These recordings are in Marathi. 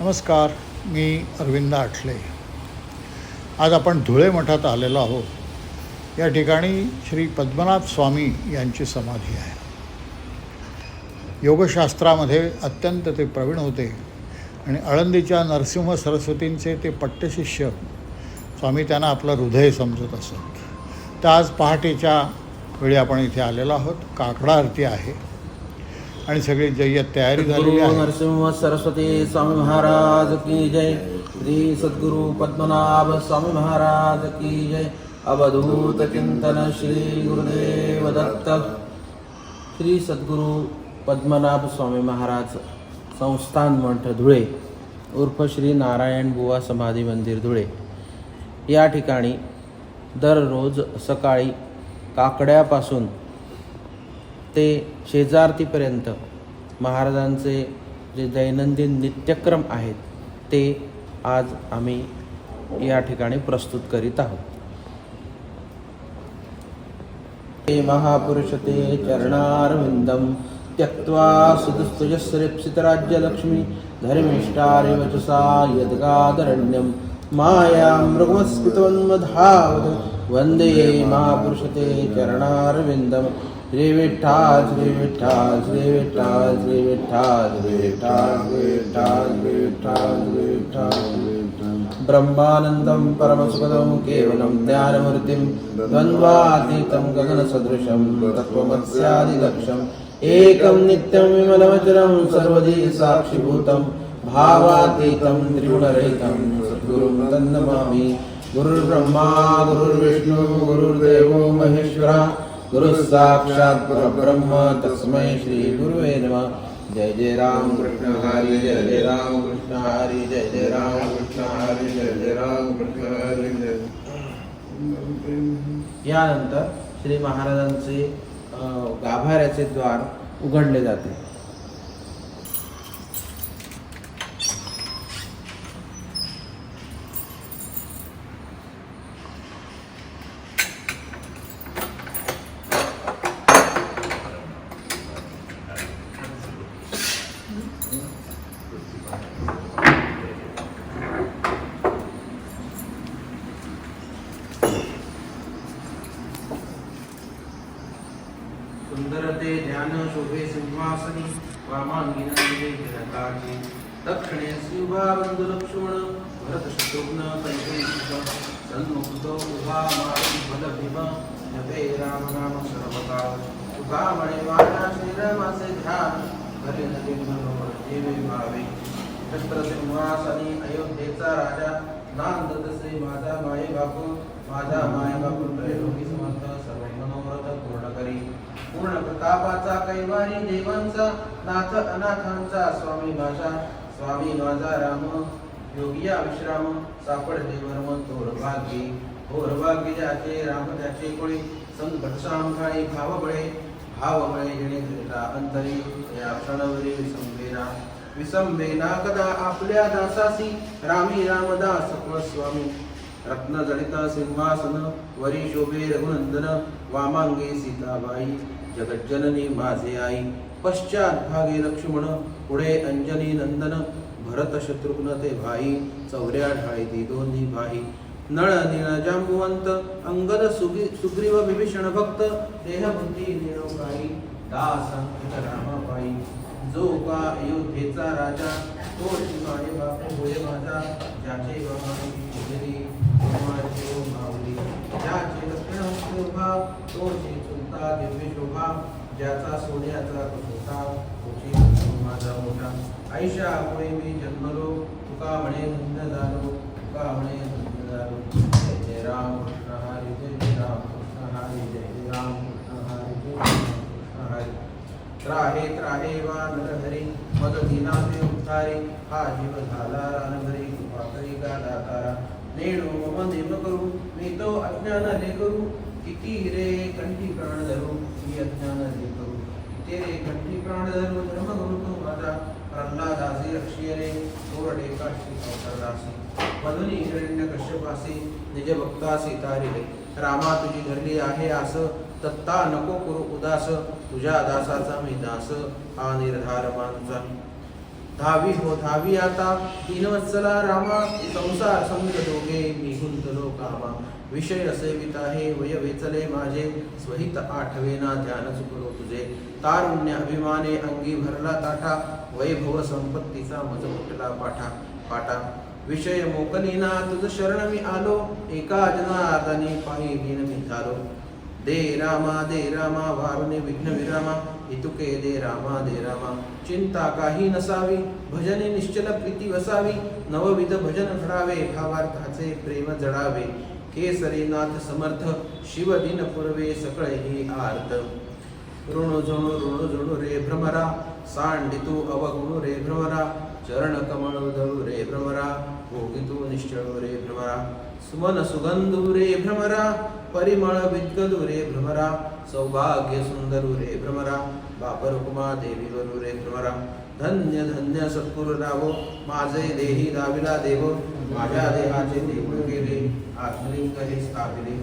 नमस्कार मी अरविंद आठले. आज आपण धुळे मठात आलेलो आहोत. या ठिकाणी श्री पद्मनाभ स्वामी यांची समाधी आहे. योगशास्त्रामध्ये अत्यंत ते प्रवीण होते आणि आळंदीच्या नरसिंह सरस्वतींचे ते पट्टशिष्य स्वामी त्यांना आपलं हृदय समजत असत. तर आज पहाटेच्या वेळी आपण इथे आलेलो आहोत. काकडा आरती आहे. आणि सगळी जय्यत तयारी झालेली आहे. नरसिंह सरस्वती स्वामी महाराज की जय. श्री सद्गुरु पद्मनाभ स्वामी महाराज की जय. अवधूत चिंतन श्री गुरुदेव दत्त. श्री सद्गुरु पद्मनाभ स्वामी महाराज संस्थान मठ धुळे उर्फ श्री नारायण बुवा समाधी मंदिर धुळे. या ठिकाणी दररोज सकाळी काकड्यापासून ते शेजारतीपर्यंत महाराजांचे जे दैनंदिन नित्यक्रम आहेत ते आज आम्ही या ठिकाणी प्रस्तुत करीत आहोत. ते महापुरुष ते चरणारविंदम त्यक्त्वा सुदुस्तुजस्रेप्सितराज्यलक्ष्मी धर्मिष्ठारि वचसा यद्गादरण्यं मायां मृगमस्कृतवन्मधावद वन्दे महापुरुष ते चरणारविन्दं श्री विठ्ठल श्री विठ्ठल श्री विठ्ठल श्री विठ्ठल श्री विठ्ठल श्री विठ्ठल श्री विठ्ठल श्री विठ्ठल ब्रह्मानन्दं परमसुखदं केवलं ज्ञानमूर्तिं द्वन्द्वातीतं गगनसदृशं तत्त्वमत्स्यादिलक्षम् एकं नित्यं विमलवचनं सर्वदी साक्षिभूतं भावातीतं त्रिगुणरहितं। सद्गुरुं तन्नमामि। गुरुर्ब्रह्मा गुरुर्विष्णु गुरुर्देवो महेश्वरः। गुरुः ब्रह्म परब्रह्म तस्मै श्री गुरुवे नमः। जय जय राम कृष्ण हरी जय जय राम कृष्ण हरी जय जय राम कृष्ण हरी जय जय राम कृष्ण हरी जय यानंतर श्री महाराजांचे गाभाऱ्याचे द्वार उघडले जाते. कामाङ्गिनायकाजी दक्षिणे शिवभाबन्धुलक्ष्मण भरतशत्रुघ्न पैकेशिक सन्मुक्तो उभामाभिम जपे राम नाम सर्वकाल तुकामणे वाचा श्रीरामाचे ध्यान घरे नरेंद्र देवे भावे। शस्त्र सिंहासनी अयोध्येचा राजा नांद तसे माझा माये बापू माझा माये बापू त्रैलोकी समर्थ सर्व मनोरथ पूर्ण करी. पूर्ण प्रतापाचा कैवारी देवांचा नाथ अनाथांचा स्वामी माझा स्वामी माझा राम. योगिया विश्राम सापड देवर्म थोर भाग्य. थोर भाग्य ज्याचे राम त्याचे कोळी. संकट सामकाळी भाव बळे भाव बळे जणे धरिता अंतरी. या क्षणवरी विसंवेना विसंवेना कदा आपल्या दासासी. रामी रामदास स्वामी स्वामी सिंहासन वरी शोभे रघुनंदन वामांगे सीताबाई जगज्जननी माझे आई पश्चात भागे लक्ष्मण पुढे अंजनी नंदन भरत शत्रुघ्न ते भाई चौऱ्या ढाळी ती दोन्ही भाई. नळ निळ जांबुवंत अंगद सुगी सुग्रीव विभीषण भक्त देहबुद्धी निळोकाई दास रामाबाई. जो का अयोध्येचा राजा तो शिवाय बापू होय माझा ज्याचे बाबा ज्याचे दक्षिण शोभा तो श्री चुलता दिव्य शोभा ज्याचा सोन्याचा कसोटा तोची माझा मोठा. आईशा मुळे मी जन्मलो तुका म्हणे धन्य झालो तुका म्हणे धन्य झालो. जय जय राम कृष्ण हरी जय जय राम कृष्ण हरी जय जय राम कृष्ण हरी जय कृष्ण हरी. त्राहे त्राहे वा नरहरी मद दीनाते उद्धारी हा जीव झाला रानभरी कृपा करी का दातारा नेणू मम नेम करू मी तो अज्ञान रे करू किती रे कंठी प्राण धरू मी अज्ञान रे करू किती रे कंठी प्राण धरू धर्म गुरु तो माझा प्रल्हादासी रक्षीय रे तोरडे काशी अवतारासी मधुनी हिरण्य कश्यपासी निज भक्तासी रे रामा तुझी धरली आहे आस तत्ता नको करू उदास तुझ्या दासाचा मी दास हा निर्धार मानचा धावी हो धावी आता. तीन वत्सला रामा संसार समज दोघे निघून गुंतलो कामा विषय सेविता हे वय वेचले माझे. स्वहित आठवेना ध्यान चुकलो तुझे. तारुण्य अभिमाने अंगी भरला ताठा. वैभव संपत्तीचा मज फुटला पाठा. पाटा विषय मोकलीना तुझ शरण मी आलो. एका जनार्दनी पायी दीन मी झालो. दे रामा दे रामा वारुणे विघ्न विरामा हितुके दे रामा दे रामा. चिंता काही नसावी भजने निश्चल प्रीती वसावी नवविध भजन घडावे भावार्थाचे प्रेम जडावे. केसरीनाथ समर्थ शिव दिन पूर्वे सकळे ही आर्त. ऋणु झुणु ऋणु झुणु रे भ्रमरा सांडितू अवगुणु रे भ्रमरा चरण कमळ धरू रे भ्रमरा भोगितू निश्चळ रे भ्रमरा. सुमन सुगंधू रे भ्रमरा परिमळ विद्गदू रे भ्रमरा सौभाग्य सुंदरू रे भ्रमरा बापरुकुमा देवी वरू रे भ्रमरा। धन्य धन्य सत्पुर रावो माझे देही दाविला देव माझ्या देहाचे देऊळ गेले आत्मलिंग हे स्थापिले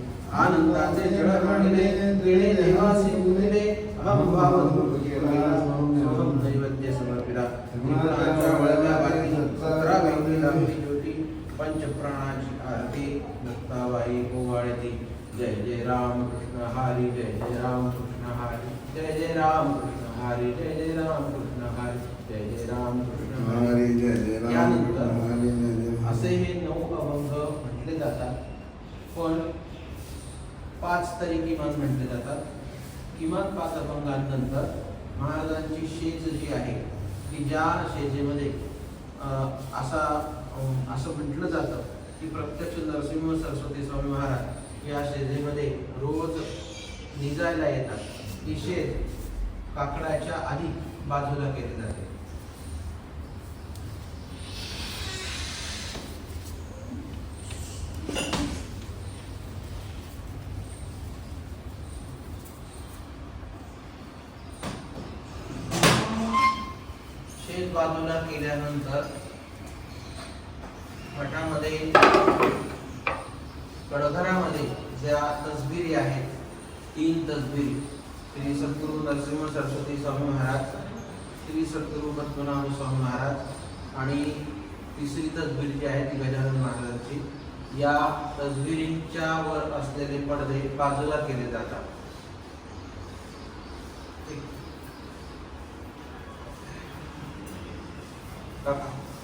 आनंदाचे जळ मांडले तिळे देवासी गुणिले अहम भाव सोहम नैवेद्य समर्पिला विघ्नाच्या वळव्या वाटी सतरा वेगळी लावली ज्योती पंचप्राणाची आरती दत्ताबाई ओवाळती जय जय राम कृष्ण हरी जय जय राम कृष्ण हरी जय जय राम कृष्ण हरी जय जय राम कृष्ण हरी जय जय राम कृष्ण हरी जय जय राम. यानंतर असे हे नऊ अभंग म्हटले जातात. पण पाच तरी किमान म्हटले जातात. किमान पाच अभंगांनंतर महाराजांची शेज जी आहे की ज्या शेजेमध्ये असा असं म्हटलं जातं की प्रत्यक्ष नरसिंह सरस्वती स्वामी महाराज या शेजेमध्ये रोज निजायला येतात. ही शेज काकडाच्या आधी बाजूला केली जाते शेत बाजूला केल्यानंतर मठामध्ये कडघरामध्ये ज्या तसबिरी आहेत तीन तसबिरी श्री सद्गुरू नरसिंह सरस्वती स्वामी महाराज श्री सद्गुरू पद्मनाभ स्वामी महाराज आणि तिसरी तसबीर जी आहे ती गजानन महाराजांची या वर असलेले पडदे बाजूला केले जातात.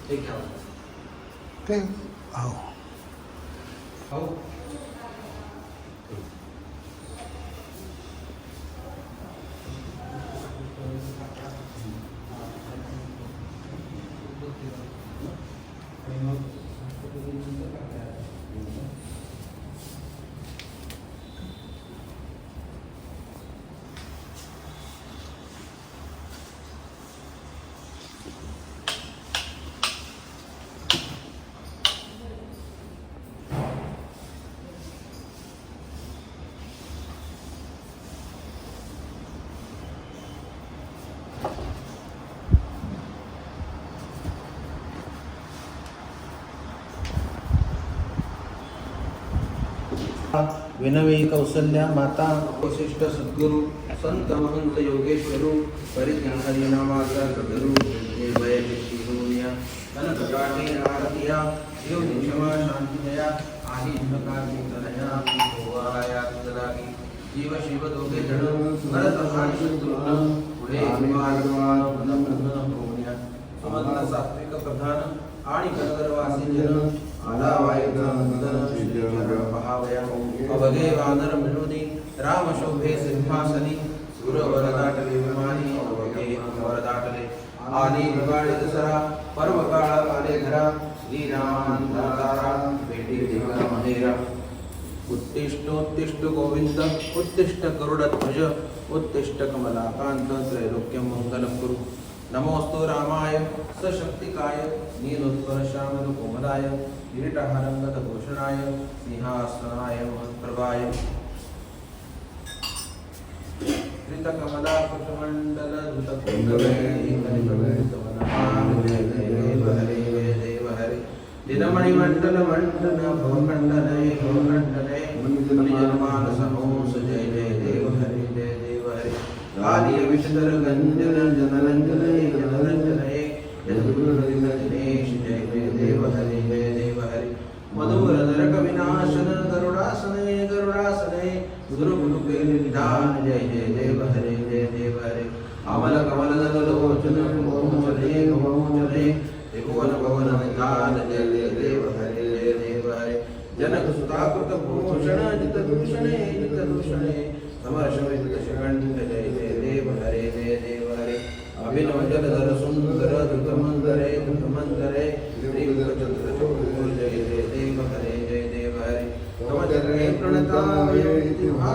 ते घ्या. ते हो. हो. विनवी कौसल्या माता वशिष्ठ सद्गुरु संत महंत योगेश्वरू परिती हरिनामाचा सद्गुरु निर्भय होऊया कनककाठी आरतिया देव क्षमा शांती दया आही प्रकारची तनया भोवाया तुझलागी जीव शिव दोघे जण भरत आणि शत्रुघ्न पुढे विमान पदप्रधान होऊया सुमंत सात्विक प्रधान आणि करगरवासी जन आला वायुचा नंदन श्रीचरण पहावया अवघे वानर मिळुनी राम शोभे सिंहासनी सुरवर दिवाळी दसरा पर्व काळ आले घरा श्रीरामांतारा भेटी देवा महेरा। उत्तिष्ठोत्तिष्ठ गोविंद उत्तिष्ठ गरुडध्वज उत्तिष्ठ कमलाकांत त्रैलोक्यं मङ्गलं कुरु। नमोऽस्तु रामाय सशक्तिकाय नीलोत्पलश्यामल कोमलाय किरीटहारङ्गतभूषणाय सिंहासनाय महत्प्रभाय। कृतकमला कुटमण्डल दिनमणिमण्डल जय देव हरि जय देव हरि आर्य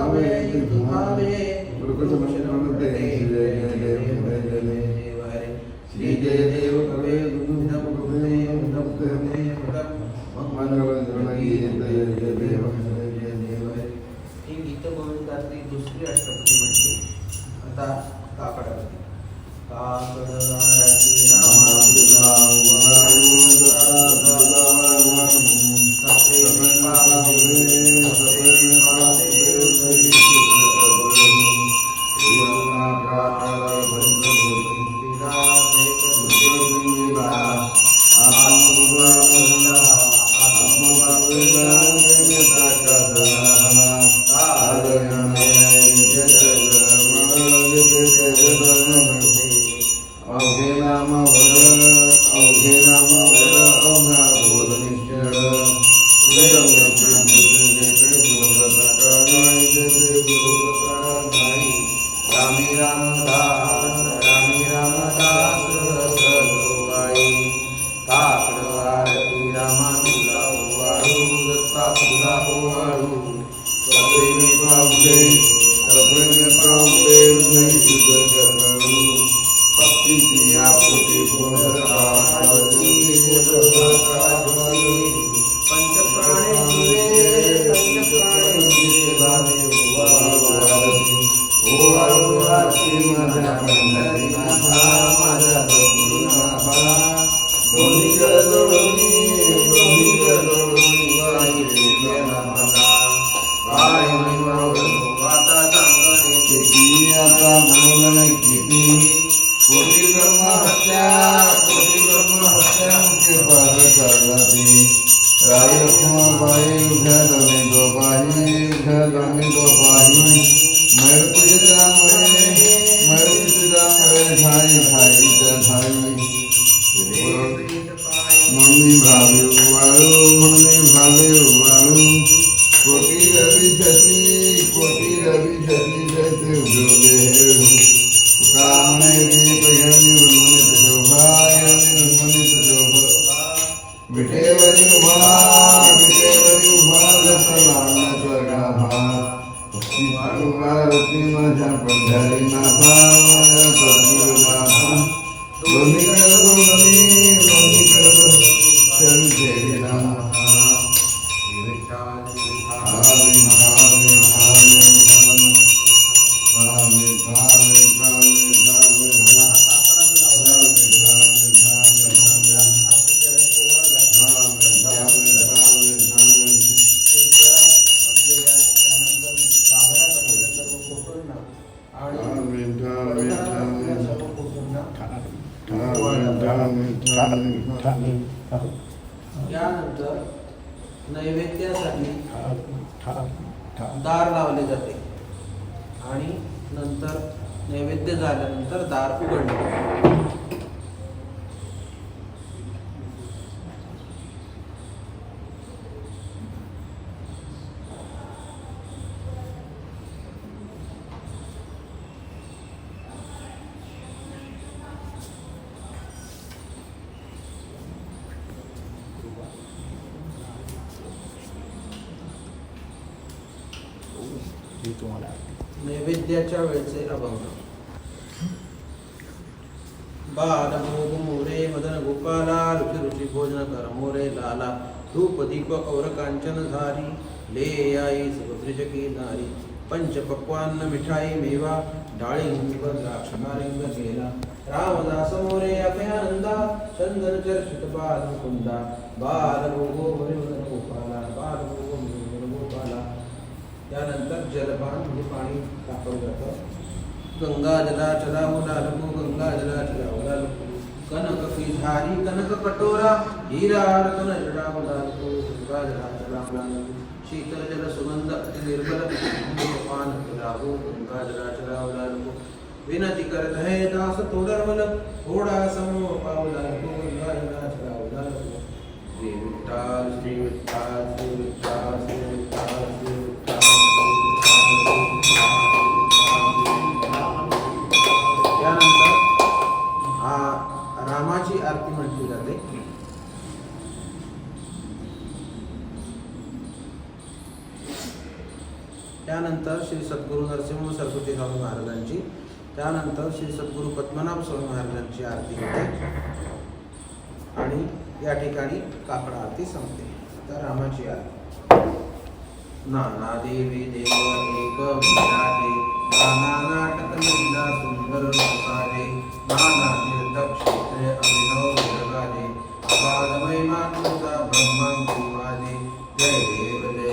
भावे विभावे श्रीमदवल्लभा ಉದ್ಯೋಗ ಕಾಮನೆ ದೀಪ ಹೇಳಿ आणि यानंतर नैवेद्यासाठी दार लावले जाते. आणि नंतर नैवेद्य झाल्यानंतर दार उघडले बाद मोग मोरे मदन गोपाला रुची रुची भोजन कर मोरे लाला धूप दीप और कांचन धारी ले आई सुभद्रिज की नारी पंच पक्वान्न मिठाई मेवा डाळिंब द्राक्ष नारिंग केला रामदास मोरे अभयानंदा चंदन चर्चित बाल मुकुंदा बाल भोगो मोरे मदन गोपाला बाल भोगो मोरे मदन गोपाला. त्यानंतर जलपान म्हणजे पाणी टाकलं जातं. గంగాజలాచలాహులాలకు గంగాజలాచలాహులాలకు కనక ఫిధారి కనక కఠోర హీరారతన జడాహులాలకు గంగాజలాచలాహులాలకు శీతల జల సుగంధ అతి నిర్మల పాన జలాహు గంగాజలాచలాహులాలకు विनति करत है दास तोदरवल थोड़ा समो पावला गोविंदा नाथ रावला श्री विट्ठल श्री विट्ठल श्री विट्ठल श्री विट्ठल श्री विट्ठल रामाची आरती म्हटली जाते. त्यानंतर श्री सद्गुरू नरसिंह सरस्वती स्वामी महाराजांची त्यानंतर श्री सद्गुरू पद्मनाभ स्वामी महाराजांची आरती होते. आणि या ठिकाणी काकडा आरती संपते. तर रामाची आरती. नाना देवी देव एक विराजे नाना नाटक सुंदर नाना तीर्थ क्षेत्रे अभिनव जगाजे अबाध महिमा जय देव जय देव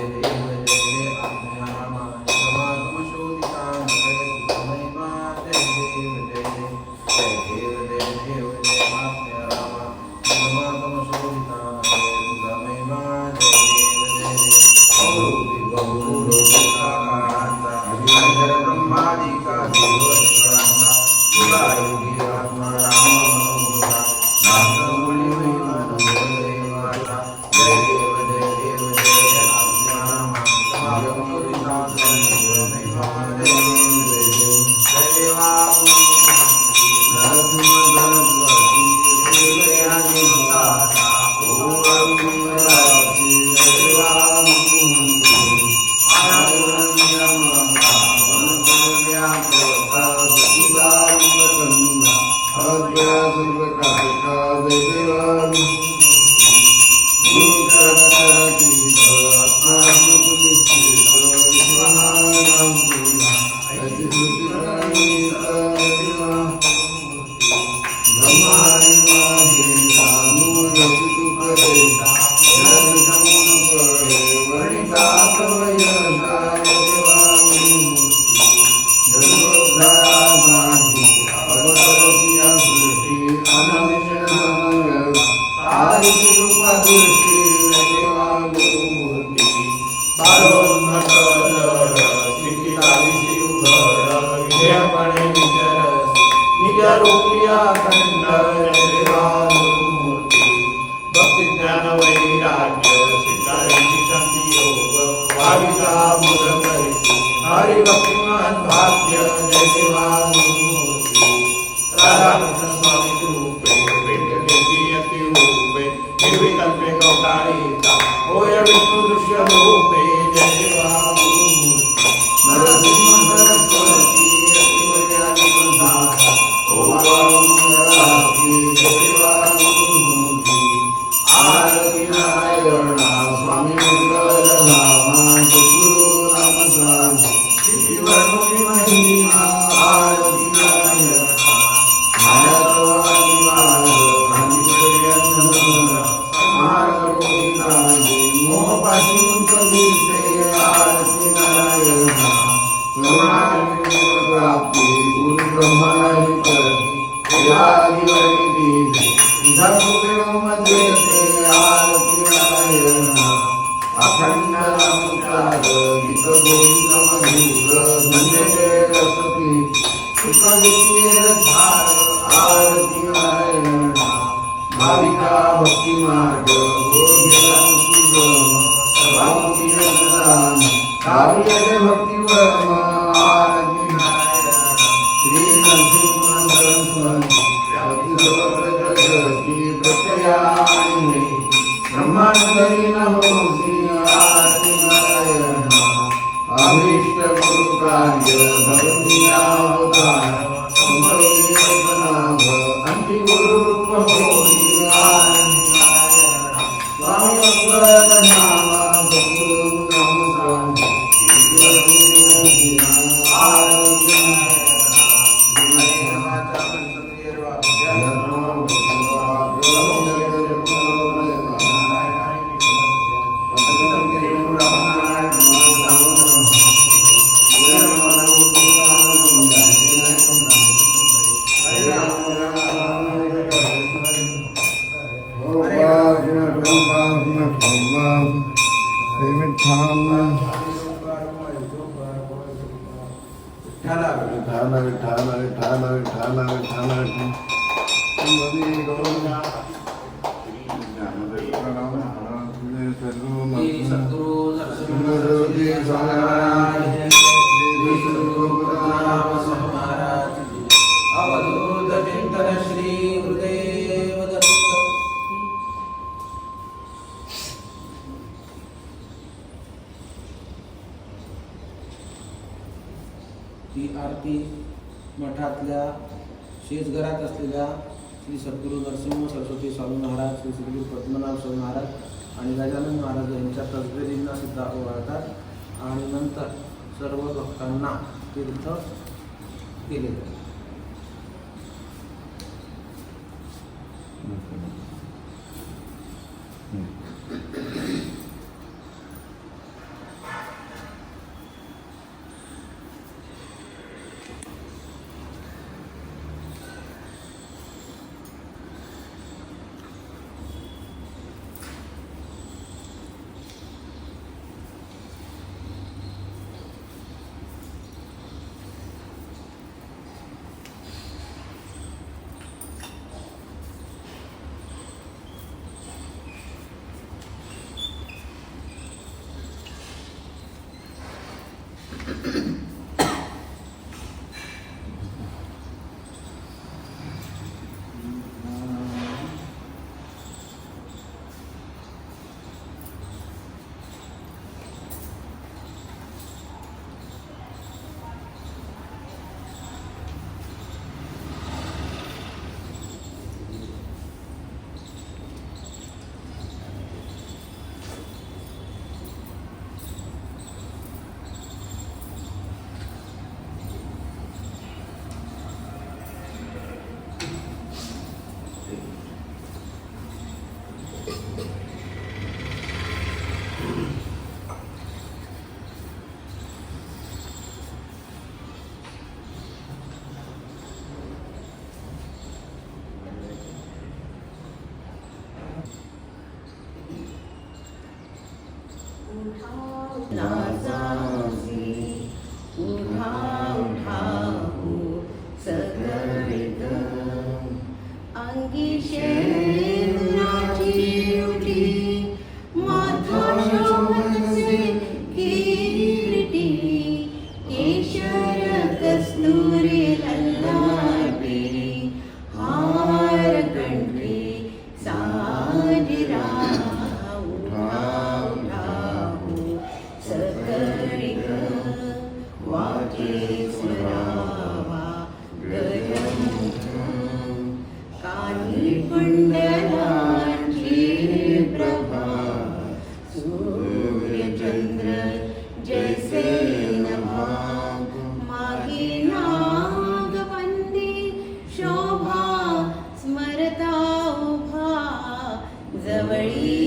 भक्ती भाविका भक्ती मार्ग गोविंद सुगम सर्वामुखी दान कार्य भक्ती वर्म आरती नारायणा श्री नरसिंह सरस्वती अति जगती प्रत्ययानी ब्रह्मांडरी नमोसी आरती नारायणा अभीष्ट गुरु कार्य भगवती अवतार संपत्ती अंति गुरु रूप होई không? Đó là một người Bharti मठातल्या शेजघरात असलेल्या श्री सद्गुरू नरसिंह सरस्वती स्वामी महाराज श्री सद्गुरू पद्मनाभ स्वामी महाराज आणि गजानन महाराज यांच्या तस्बिरींना सुद्धा ओळखतात आणि नंतर सर्व भक्तांना तीर्थ केले जाते the very